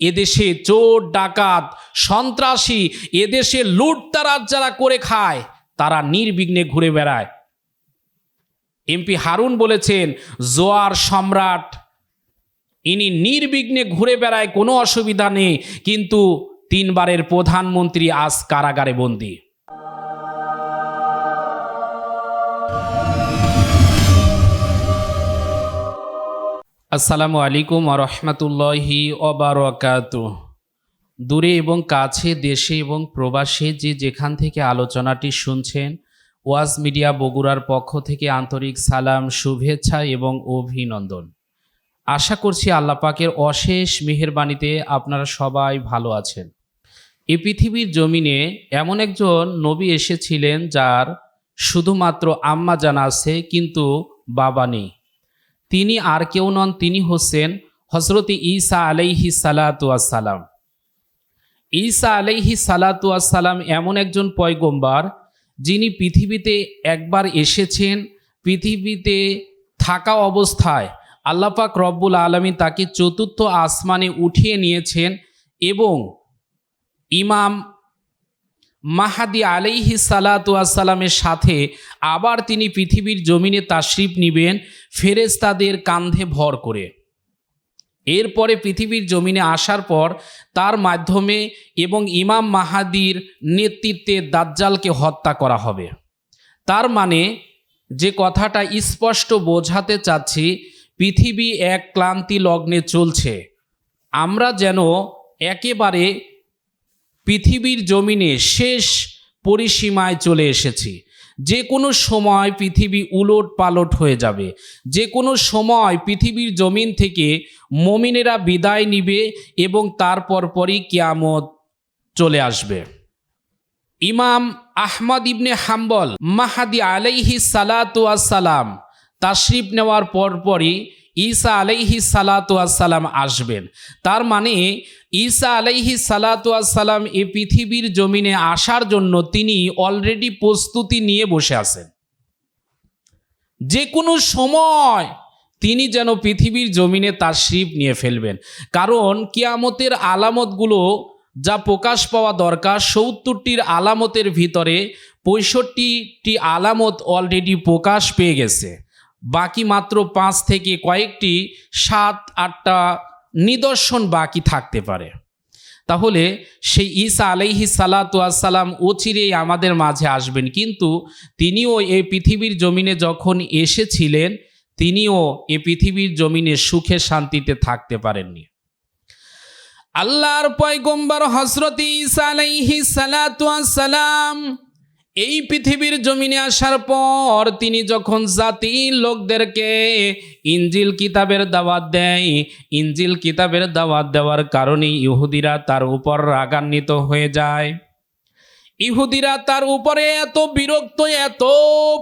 এদেশে চোর, ডাকাত, সন্ত্রাসী, এদেশে লুটতারাজ যারা করে খায়, তারা নির্বিঘ্নে ঘুরে বেড়ায়। এমপি হারুন বলেছেন, জোয়ার সম্রাট, ইনি নির্বিঘ্নে ঘুরে বেড়ায়, কোনো অসুবিধা নেই, কিন্তু তিনবারের প্রধানমন্ত্রী আজ কারাগারে বন্দী। আসসালামু আলাইকুম রহমতুল্লাহি অবরকাত দূরে এবং কাছে, দেশে এবং প্রবাসে যে যেখান থেকে আলোচনাটি শুনছেন, ওয়াজ মিডিয়া বগুড়ার পক্ষ থেকে আন্তরিক সালাম, শুভেচ্ছা এবং অভিনন্দন। আশা করছি আল্লাহ পাকের অশেষ মেহেরবাণীতে আপনারা সবাই ভালো আছেন। এই পৃথিবীর জমিনে এমন একজন নবী এসেছিলেন যার শুধুমাত্র আম্মা জানা আছে, কিন্তু বাবা নেই। তিনি আর কেউ নন, তিনি হচ্ছেন হজরত ঈসা আলাইহি সালাতাম ঈসা আলাইহি সালাতাম এমন একজন পয়গম্বার যিনি পৃথিবীতে একবার এসেছেন, পৃথিবীতে থাকা অবস্থায় আল্লাপাক রব্বুল আলমী তাকে চতুর্থ আসমানে উঠিয়ে নিয়েছেন এবং ইমাম মাহাদি আলাইহি সালাতামের সাথে আবার তিনি পৃথিবীর জমিনে তাশরিফ নিবেন ফেরেস্তাদের কান্ধে ভর করে। এরপরে পৃথিবীর জমিনে আসার পর তার মাধ্যমে এবং ইমাম মাহাদির নেতৃত্বে দাজ্জালকে হত্যা করা হবে। তার মানে যে কথাটা স্পষ্ট বোঝাতে চাচ্ছি, পৃথিবী এক ক্লান্তি লগ্নে চলছে। আমরা যেন একেবারে পৃথিবীর জমিনে শেষ পরিসীমায় চলে এসেছি। যে কোনো সময় পৃথিবী উলট পালট হয়ে যাবে। যে কোনো সময় পৃথিবীর জমিন থেকে মমিনেরা বিদায় নিবে এবং তারপর পরই কিয়ামত চলে আসবে। ইমাম আহমদ ইবনে হাম্বল মাহাদি আলাইহি সালাতাম তাশরিফ নেওয়ার পরপরই ঈসা আলাইহি সালাতাম আসবেন। তার মানে ঈসা আলাইহি সালাতাম এ পৃথিবীর জমিনে আসার জন্য তিনি অলরেডি প্রস্তুতি নিয়ে বসে আছেন। যে কোনো সময় তিনি যেন পৃথিবীর জমিনে তার শিব নিয়ে ফেলবেন। কারণ কিয়ামতের আলামতগুলো যা প্রকাশ পাওয়া দরকার, সত্তরটির আলামতের ভিতরে পঁয়ষট্টিটি আলামত অলরেডি প্রকাশ পেয়ে গেছে। বাকি মাত্র পাঁচ থেকে কয়েকটি সাত, আটটা নিদর্শন বাকি থাকতে পারে। তাহলে সেই ঈসা আলাইহি সালাতাম অচিরেই আমাদের মাঝে আসবেন। কিন্তু তিনিও এই পৃথিবীর জমিনে যখন এসেছিলেন, তিনিও এ পৃথিবীর জমিনে সুখে শান্তিতে থাকতে পারেননি। আল্লাহর পয়গম্বর হজরত ঈসা আলাইহি সালাতাম এই পৃথিবীর জমিনে আসার পর তিনি যখন জাতির লোকদেরকে ইঞ্জিল কিতাবের দাওয়াত দেয় ইঞ্জিল কিতাবের দাওয়াত দেওয়ার কারণে ইহুদিরা তার উপর রাগান্বিত হয়ে যায়। ইহুদিরা তার উপরে এত বিরক্ত, এত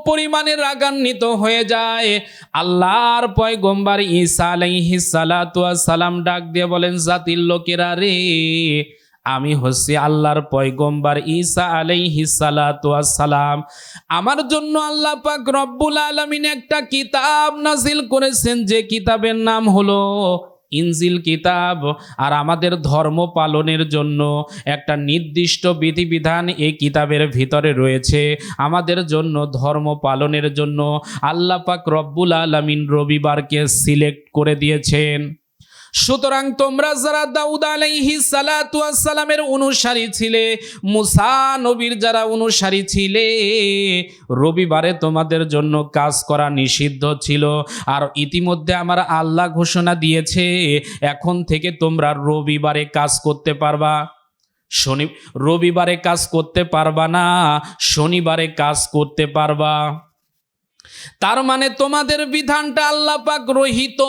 পরিমাণে রাগান্বিত হয়ে যায়। আল্লাহর পয় পয়গম্বার ঈসা আলাইহি সালাম ডাক দিয়ে বলেন, জাতির লোকেরা রে আমি হচ্ছি আল্লাহর পয়গম্বার ঈসা আলাইহি সালাম আমার জন্য আল্লাহ পাক রব্বুল আলমিন একটা কিতাব নাজিল করেছেন, যে কিতাবের নাম হলো ইনজিল কিতাব। আর আমাদের ধর্ম পালনের জন্য একটা নির্দিষ্ট বিধিবিধান এই কিতাবের ভিতরে রয়েছে। আমাদের জন্য ধর্ম পালনের জন্য আল্লাহ পাক রব্বুল আলমিন রবিবারকে সিলেক্ট করে দিয়েছেন। সুতরাং তোমরা যারা দাউদ আলাইহি সালামের অনুসারী ছিলে, মুসা নবীর যারা অনুসারী ছিলে, রবিবারে তোমাদের জন্য কাজ করা নিষিদ্ধ ছিল। আর ইতিমধ্যে আমার আল্লাহ ঘোষণা দিয়েছে, এখন থেকে তোমরা রবিবারে কাজ করতে পারবা। শনি রবিবারে কাজ করতে পারবা না, শনিবারে কাজ করতে পারবা। তার মানে তোমাদের বিধানটা আল্লাহ পাক রহিত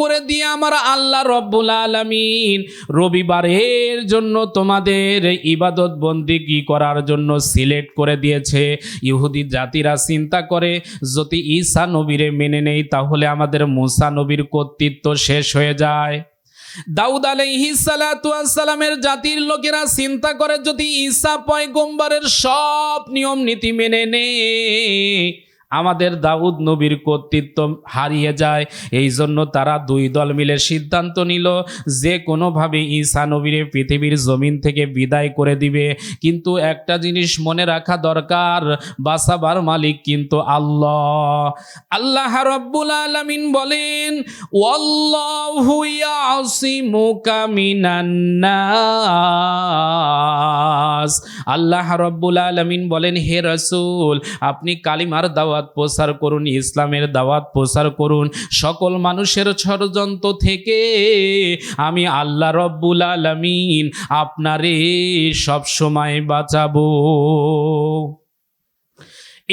করে দিয়ে আমার আল্লাহ রব্বুল আলমিন। রবিবারের জন্য তোমাদের ইবাদত বন্দিগি করার জন্য সিলেক্ট করে দিয়েছে। ইহুদি জাতিরা চিন্তা করে, যদি ঈসা নবীরে মেনে নেই তাহলে আমাদের মুসা নবীর কর্তৃত্ব শেষ হয়ে যায়। দাউদ আলাইহি সালামের জাতির লোকেরা চিন্তা করে, যদি ঈসা পয়গম্বরের সব নিয়ম নীতি মেনে নে আমাদের দাউদ নবীর কর্তৃত্ব হারিয়ে যায়। এই জন্য তারা দুই দল মিলে সিদ্ধান্ত নিল যে কোনোভাবে ঈসা নবীর পৃথিবীর জমিন থেকে বিদায় করে দিবে। কিন্তু একটা জিনিস মনে রাখা দরকার, বাসাবার মালিক কিন্তু আল্লাহ। আল্লাহ রব্বুল আলামিন বলেন আল্লাহ রব্বুল আলামিন বলেন, হে রসুল, আপনি কালিমার দাওয়াত প্রচার করুন, ইসলামের দাওয়াত প্রচার করুন। সকল মানুষের ষড়যন্ত্র থেকে আমি আল্লাহ রব্বুল আলামিন আপনারে সব সময় বাঁচাবো।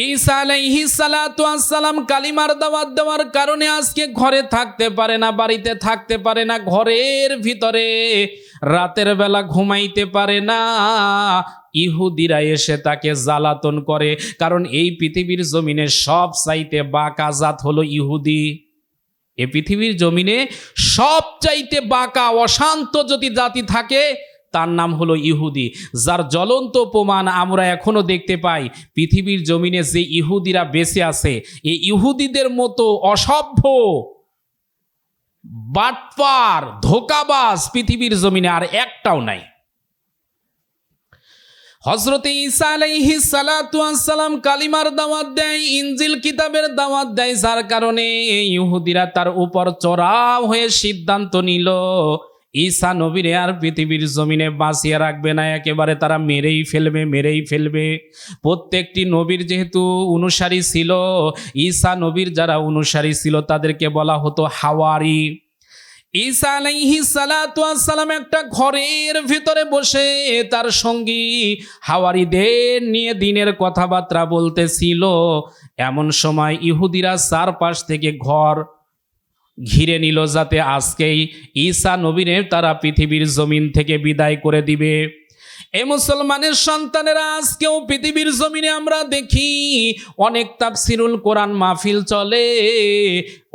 ঈসা আলাইহি সালাতু আসসালাম কালিমার দাওয়াত দেওয়ার কারণে আজকে ঘরে থাকতে পারে না, বাড়িতে থাকতে পারে না, ঘরের ভিতরে রাতের বেলা ঘুমাইতে পারে না। ইহুদিরা এসে তাকে জ্বালাতন করে, কারণ এই পৃথিবীর জমিনে সব চাইতে বাঁকা জাত হলো ইহুদি। এ পৃথিবীর জমিনে সব চাইতে বাঁকা, অশান্ত যদি জাতি থাকে, তার নাম হলো ইহুদি। যার জ্বলন্ত প্রমাণ আমরা এখনও দেখতে পাই, পৃথিবীর জমিনে যে ইহুদিরা বেঁচে আছে এই ইহুদিদের মতো অসভ্য, বাটপার, ধোকাবাজ পৃথিবীর জমিনে আর একটাও নাই। হজরতে ঈসা আলাইহি সালাম কালিমার দাওয়াত দেয়, ইনজিল কিতাবের দাওয়াত দেয়, যার কারণে ইহুদিরা তার উপর চড়াও হয়ে সিদ্ধান্ত নিল। ঈসা নবীরে আর পৃথিবীর জমিনে বাঁচিয়ে রাখবে না, একেবারে তারা মেরেই ফেলবে মেরেই ফেলবে। প্রত্যেকটি নবীর যেহেতু অনুসারী ছিল, ঈসা নবীর যারা অনুসারী ছিল, তাদেরকে বলা হতো হাওয়ারি। ঈসা আলাইহি সালাম একটা ঘরের ভিতরে বসে তার সঙ্গী হাওয়ারিদের নিয়ে দিনের কথাবার্তা বলতেছিল। এমন সময় ইহুদিরা চারপাশ থেকে ঘর ঘিরে নিল যাতে আজকেই ঈসা নবীনে তারা পৃথিবীর জমিন থেকে বিদায় করে দিবে। এ মুসলমানের সন্তানেরা আজকেও পৃথিবীর জমিনে আমরা দেখি, অনেক তাফসিরুল কোরআন মাহফিল চলে।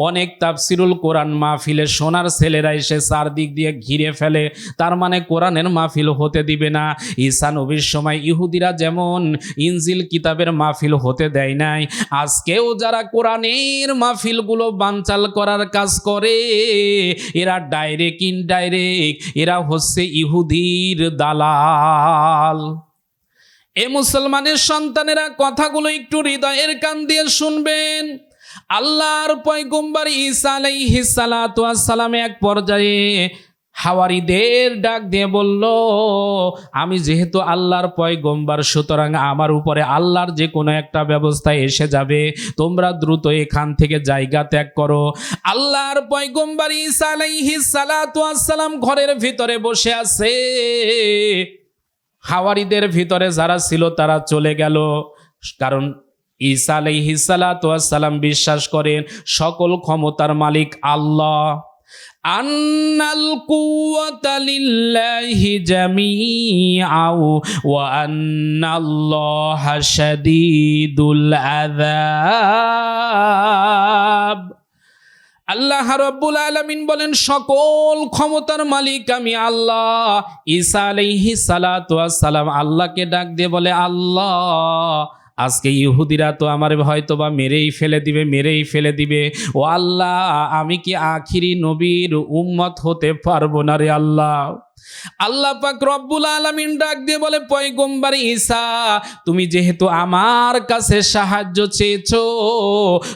অনেক তাফসিরুল কোরআন মাহফিলে সোনার ছেলেরা এসে চারদিক দিয়ে ঘিরে ফেলে। তার মানে কোরআনের মাহফিল হতে দিবে না। ঈসা নবীর সময় ইহুদিরা যেমন ইনজিল কিতাবের মাহফিল হতে দেয় নাই, আজকেও যারা কোরআনের মাহফিলগুলো বানচাল করার কাজ করে, এরা ডাইরেক্ট ইনডাইরেক্ট এরা হচ্ছে ইহুদির দালাল এ মুসলমানের সন্তানেরা কথাগুলো একটু হৃদয়ের কান দিয়ে শুনবেন। আল্লাহর পয়গম্বর ঈসা আলাইহিস সালাতু সালাম এক পর্যায়ে হাওয়ারিদের ডাক দিয়ে বলল, আমি যেহেতু আল্লাহর পয়গম্বর, সুতরাং আমার উপরে আল্লাহর যে কোনো একটা ব্যবস্থা এসে যাবে। তোমরা দ্রুত এখান থেকে জায়গা ত্যাগ করো। আল্লাহর পয়গম্বর ঈসা আলাইহিস সালাতু ওয়াস সালাম ঘরের ভিতরে বসে আছে। হাওয়ারিদের ভিতরে যারা ছিল তারা চলে গেল। কারণ ঈসা আলাইহিসালাম বিশ্বাস করেন, সকল ক্ষমতার মালিক আল্লাহ। আন্নাল কুওয়াতা লিল্লাহি জামিআউ ওয়া আন্নাল্লাহা শাদীদুল আযাব। আল্লাহ রব্বুল আলমিন বলেন, সকল ক্ষমতার মালিক আমি আল্লাহ। ঈসা আলাইহি সালাম আল্লাহকে ডাক দিয়ে বলে, আল্লাহ, আজকে ইহুদিরা তো আমার হয়তো বা মেরেই ফেলে দিবে, মেরেই ফেলে দিবে। ও আল্লাহ, আমি কি আখিরি নবীর উম্মত হতে পারব না রে আল্লাহ? আল্লাহ পাক রব্বুল আলামিন ডাক দিয়ে বলে, পয়গম্বর ঈসা, তুমি যেহেতু আমার কাছে সাহায্য চেয়েছো,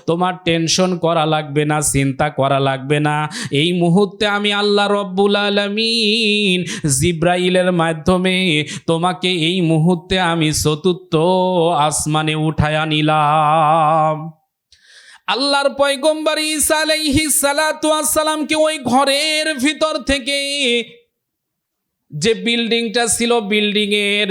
তোমার টেনশন করা লাগবে না, চিন্তা করা লাগবে না। এই মুহূর্তে আমি আল্লাহ রব্বুল আলামিন জিব্রাইলের মাধ্যমে তোমাকে এই মুহূর্তে আমি চতুর্থ আসমানে উঠায়া নিলাম আল্লাহর পয়গম্বর ঈসা আলাইহিস সালাতু ওয়াস ওই ঘরের ভিতর থেকে যে বিল্ডিংটা ছিল বিল্ডিং এর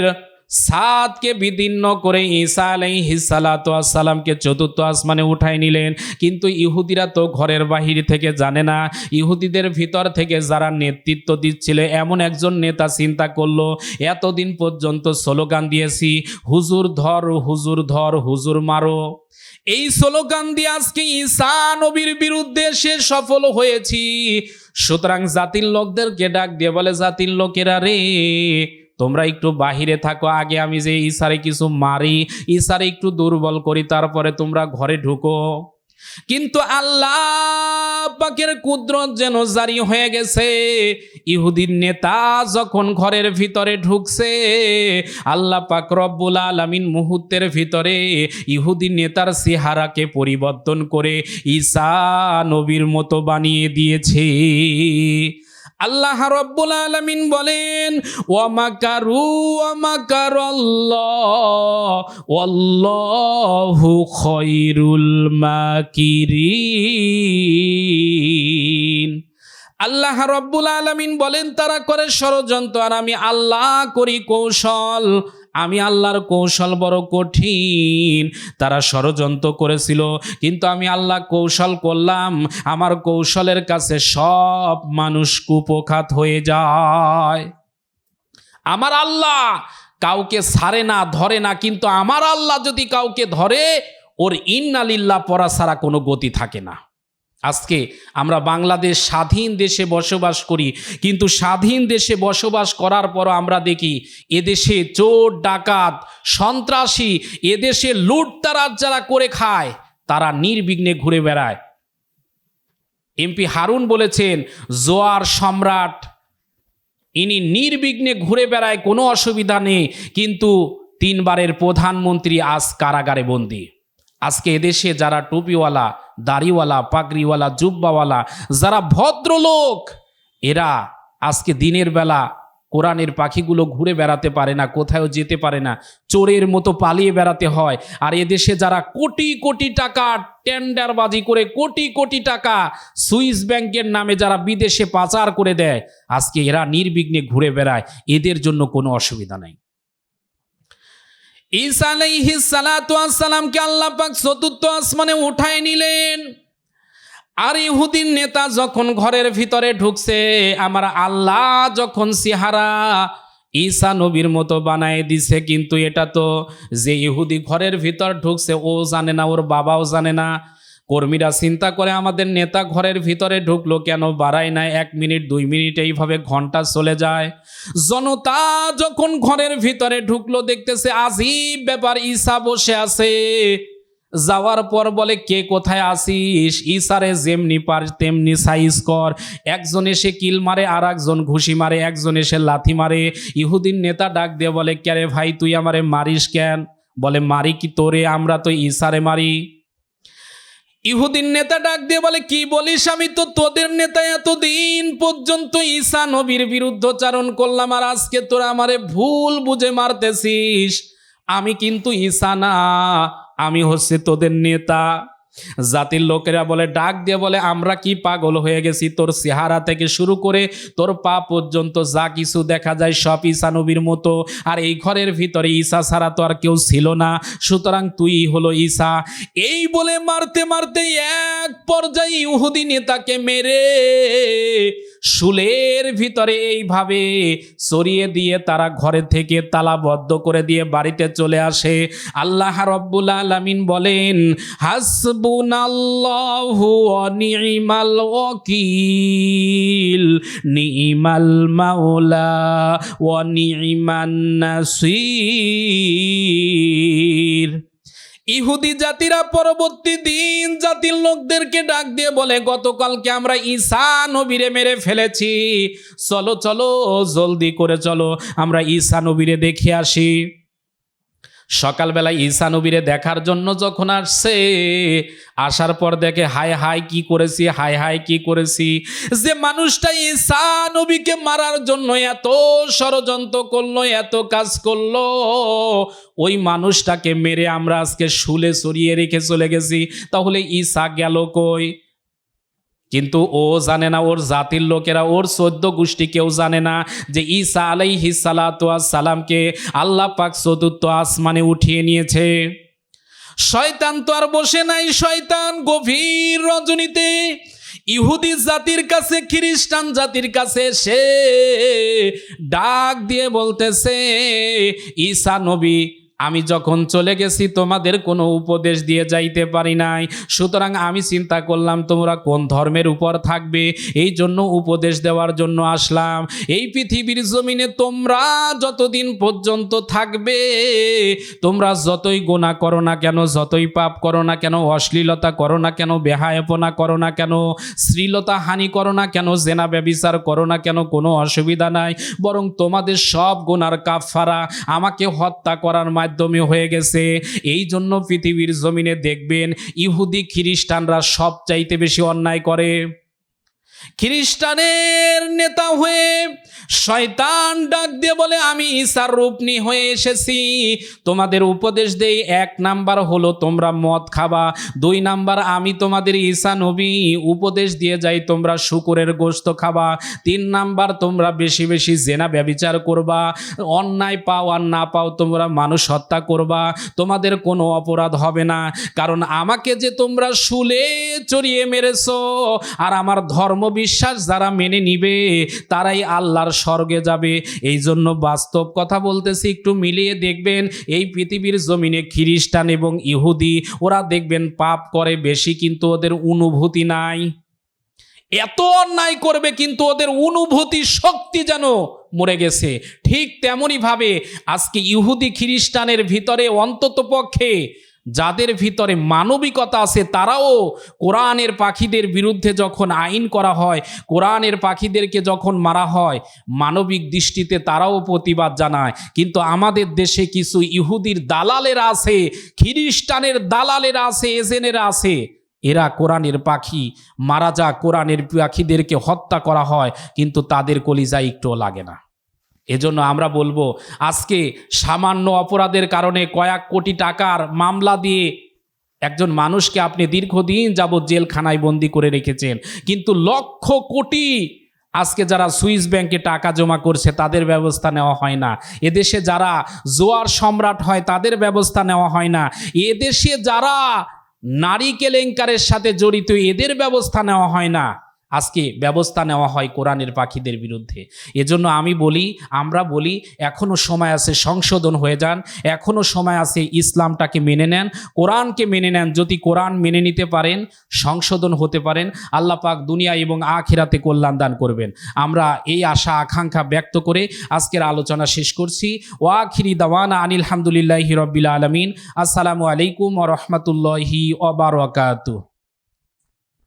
সাতকে বিদীর্ণ করে ঈসা আলাইহিসালাতামকে চতুর্থ আসমানে উঠাই নিলেন। কিন্তু ইহুদিরা তো ঘরের বাহির থেকে জানে না। ইহুদিদের ভিতর থেকে যারা নেতৃত্ব দিচ্ছিল, এমন একজন নেতা চিন্তা করল, এতদিন পর্যন্ত স্লোগান দিয়েছি, হুজুর ধর হুজুর ধর, হুজুর মারো। এই স্লোগান দিয়ে আজকে ঈসা নবীর বিরুদ্ধে সে সফল হয়েছি। সুতরাং জাতির লোকদেরকে ডাক দিয়ে বলে, জাতির লোকেরা রে, তোমরা একটু বাহিরে থাকো, আগে আমি যে ইসারে কিছু মারি ইশারে একটু দুর্বল করি, তারপরে তোমরা ঘরে ঢুকো। কিন্তু আল্লাহ পাকের কুদরত যেন জারি হয়ে গেছে। ইহুদির নেতা যখন ঘরের ভিতরে ঢুকছে, আল্লাহ পাক রব্বুল আলামিন মুহূর্তের ভিতরে ইহুদি নেতার সিহারাকে পরিবর্তন করে ঈসা নবীর মতো বানিয়ে দিয়েছে। আল্লাহ রব্বুল আলমিন বলেন, ওয়ামাকারু ওয়ামাকারাল্লাহ, ওয়াল্লাহু খৈরুল মাকিরিন। আল্লাহ রব্বুল আলমিন বলেন, তারা করে ষড়যন্ত্র আর আমি আল্লাহ করি কৌশল। আমি আল্লাহর কৌশল বড় কঠিন। তারা ষড়যন্ত্র করেছিল, কিন্তু আমি আল্লাহ কৌশল করলাম। আমার কৌশলের কাছে সব মানুষ কুপখাত হয়ে যায়। আমার আল্লাহ কাউকে ছাড়ে না, ধরে না, কিন্তু আমার আল্লাহ যদি কাউকে ধরে, ওর ইন্নালিল্লাহ পড়া ছাড়া কোনো গতি থাকে না। আজকে আমরা বাংলাদেশ স্বাধীন দেশে বসবাস করি, কিন্তু স্বাধীন দেশে বসবাস করার পরও আমরা দেখি, এদেশে চোর, ডাকাত, সন্ত্রাসী, এদেশে লুটতারাজ যারা করে খায়, তারা নির্বিঘ্নে ঘুরে বেড়ায়। এমপি হারুন বলেছেন, জোয়ার সম্রাট, ইনি নির্বিঘ্নে ঘুরে বেড়ায়, কোনো অসুবিধা নেই, কিন্তু তিনবারের প্রধানমন্ত্রী আজ কারাগারে বন্দী। আজকে এদেশে যারা টুপিওয়ালা দাড়িওয়ালা, পাগড়িওয়ালা, জুব্বাওয়ালা, যারা ভদ্রলোক, এরা আজকে দিনের বেলা কোরআনের পাখিগুলো ঘুরে বেড়াতে পারে না কোথাও যেতে পারে না, চোরের মতো পালিয়ে বেড়াতে হয়। আর এদেশে যারা কোটি কোটি টাকা টেন্ডারবাজি করে কোটি কোটি টাকা সুইস ব্যাংকের নামে যারা বিদেশে পাচার করে দেয়, আজকে এরা নির্বিঘ্নে ঘুরে বেড়ায়। এদের জন্য কোনো অসুবিধা নেই। ঈসা আলাইহি সালাতু সালামকে আল্লাহ পাক চতুর্থ আসমানে উঠায় নিলেন। আর ইহুদিন নেতা যখন ঘরের ভিতরে ঢুকছে, আমার আল্লাহ যখন সিহারা ঈসা নবীর মতো বানায় দিছে, কিন্তু এটা তো যে ইহুদি ঘরের ভিতর ঢুকছে, ও জানে না, ওর বাবাও জানে না। কর্মীরা চিন্তা করে আমাদের নেতা ঘরের ভিতরে ঢুকলো কেন? বাড়ায় না এক মিনিট, দুই মিনিট, এইভাবে ঘণ্টা চলে যায়। জনতা যখন ঘরের ভিতরে ঢুকলো, দেখতেছে আজীব ব্যাপার ঈসা বসে আছে। যাওয়ার পর বলে, কে কোথায় আসিস ইসারে যেমনি পার, তেমনি সাইজ কর। একজন এসে কিল মারে আর একজন ঘুষি মারে, একজন এসে লাথি মারে। ইহুদিন নেতা ডাক দিয়ে বলে ক্যারে ভাই, তুই আমারে মারিস কেন? বলে, মারি কি তোরে, আমরা তো ইসারে মারি। ইহুদিন নেতা ডাক দিয়ে বলে, কি বলিস আমি তো তোদের নেতা এতদিন পর্যন্ত ঈশা নবীর বিরুদ্ধচারণ করলাম আর আজকে তোরা আমারে ভুল বুঝে মারতেছিস। আমি কিন্তু ঈশা না, আমি হচ্ছে তোদের নেতা। জাতির লোকেরা বলে, ডাক দিয়ে বলে, আমরা কি পাগল হয়ে গেছি? তোর চেহারা থেকে শুরু করে তোর পা পর্যন্ত যা কিছু দেখা যায় সব ঈসা নবীর মতো। আর এই ঘরের ভিতরে ঈসা ছাড়া তো আর কেউ ছিল না। সুতরাং তুই হলো ঈসা এই বলে মারতে মারতে এক পর্যায়ে ইহুদি নেতাকে মেরে শুলের ভিতরে এইভাবে সরিয়ে দিয়ে তারা ঘরে থেকে তালাবদ্ধ করে দিয়ে বাড়িতে চলে আসে। আল্লাহ রব্বুল আলামিন বলেন মাওলা ইহুদি জাতিরা পরবর্তী দিন জাতির লোকদেরকে ডাক দিয়ে বলে, গতকালকে আমরা ঈসা নবীরে মেরে ফেলেছি। চলো চলো, জলদি করে চলো। আমরা ঈসা নবীরে দেখে আসি। সকালবেলা ঈসা নবীরে দেখার জন্য যখন আসছে, আসার পর দেখে, হায় হায় কি করেছি, হায় হায় কি করেছি? যে মানুষটা ঈসা নবীকে মারার জন্য এত ষড়যন্ত্র করল, এত কাজ করল, ওই মানুষটাকে মেরে আমরা আজকে শুলে সরিয়ে রেখে চলে গেছি। তাহলে ঈসা গেল কই? কিন্তু ও জানে না, ওর জাতির লোকেরা, ওর সদ্য গোষ্ঠী কেউ জানে না যে ঈসা আলাইহি সালামকে আল্লাহ পাক চতুর্থ আসমানে উঠিয়ে নিয়েছে। শয়তান তো আর বসে নাই, শয়তান গভীর রজনীতে। ইহুদি জাতির কাছে, খ্রিস্টান জাতির কাছে সে ডাক দিয়ে বলতেছে, ঈসা নবী আমি যখন চলে গেছি, তোমাদের কোনো উপদেশ দিয়ে যাইতে পারি নাই। সুতরাং আমি চিন্তা করলাম, তোমরা কোন ধর্মের উপর থাকবে? এই জন্য উপদেশ দেওয়ার জন্য আসলাম। এই পৃথিবীর জমিনে তোমরা যতদিন পর্যন্ত থাকবে, তোমরা যতই গোনা করো না কেন, যতই পাপ করো না কেন, অশ্লীলতা করো না কেন, বেহায়পনা করো না কেন, শ্লীলতা হানি করো না কেন, জেনা ব্যবিচার করো না কেন, কোনো অসুবিধা নাই। বরং তোমাদের সব গোনার কাফারা আমাকে হত্যা করার মাধ্যমে হয়ে গেছে। এই জন্য পৃথিবীর জমিনে দেখবেন, ইহুদি খ্রিস্টানরা সব চাইতে বেশি অন্যায় করে। খ্রিস্টানের নেতা হয়ে শয়তান ডাক দিয়ে বলে, আমি ঈশার রূপ নিয়ে হয়ে এসেছি। তোমাদের উপদেশ দেই, এক নাম্বার হলো তোমরা মদ খাবা, দুই নাম্বার আমি তোমাদের ঈশা নবী উপদেশ দিয়ে যাই, তোমরা শুকুরের গোস্ত খাবা, তিন নাম্বার তোমরা বেশি বেশি জেনা ব্যবিচার করবা, অন্যায় পাও আর না পাও তোমরা মানুষ হত্যা করবা, তোমাদের কোনো অপরাধ হবে না। কারণ আমাকে যে তোমরা শুলে চড়িয়ে মেরেছো, আর আমার ধর্ম বিশ্বাস যারা মেনে নিবে, তারাই আল্লাহর স্বর্গে যাবে। এই জন্য বাস্তব কথা বলতেছি, একটু মিলিয়ে দেখবেন এই পৃথিবীর জমিনে খ্রিস্টান এবং ইহুদি, ওরা দেখবেন পাপ করে, বেশি কিন্তু ওদের অনুভূতি নাই। এত অন্যায় করবে কিন্তু ওদের অনুভূতি শক্তি যেন মরে গেছে। ঠিক তেমনই ভাবে আজকে ইহুদি খ্রিস্টানের ভিতরে অন্তত পক্ষে যাদের ভিতরে মানবিকতা আছে, তারাও কোরআনের পাখিদের বিরুদ্ধে যখন আইন করা হয়, কোরআনের পাখিদেরকে যখন মারা হয়, মানবিক দৃষ্টিতে তারাও প্রতিবাদ জানায়। কিন্তু আমাদের দেশে কিছু ইহুদির দালালেরা আছে, খ্রিস্টানের দালালেরা আছে, এজেনেরা আছে, এরা কোরআনের পাখি। মারা যা কোরআনের পাখিদেরকে হত্যা করা হয়, কিন্তু তাদের কলিজা একটুও লাগে না। এজন্য আমরা বলব, আজকে সামান্য অপরাধের কারণে কয়েক কোটি টাকার মামলা দিয়ে একজন মানুষকে আপনি দীর্ঘদিন যাবৎ জেলখানায় বন্দি করে রেখেছেন। কিন্তু লক্ষ কোটি আজকে যারা সুইস ব্যাংকে টাকা জমা করছে, তাদের ব্যবস্থা নেওয়া হয় না। এদেশে যারা জোয়ার সম্রাট হয়, তাদের ব্যবস্থা নেওয়া হয় না। এদেশে যারা নারী কেলেঙ্কারের সাথে জড়িত, এদের ব্যবস্থা নেওয়া হয় না। আজকে ব্যবস্থা নেওয়া হয় কোরআনের পাখিদের বিরুদ্ধে। এজন্য আমি বলি, আমরা বলি এখনও সময় আছে সংশোধন হয়ে যান এখনও সময় আছে ইসলামটাকে মেনে নেন, কোরআনকে মেনে নেন, যদি কোরআন মেনে নিতে পারেন, সংশোধন হতে পারেন, আল্লাহ পাক দুনিয়া এবং আখিরাতে কল্যাণ দান করবেন। আমরা এই আশা, আকাঙ্ক্ষা ব্যক্ত করে আজকের আলোচনা শেষ করছি। ওয়াখিরি দাওয়ানা আনিল হামদুলিল্লাহি রব্বিল আলমিন। আসসালামু আলাইকুম ও রহমতুল্লাহি ওবরাকাতুহ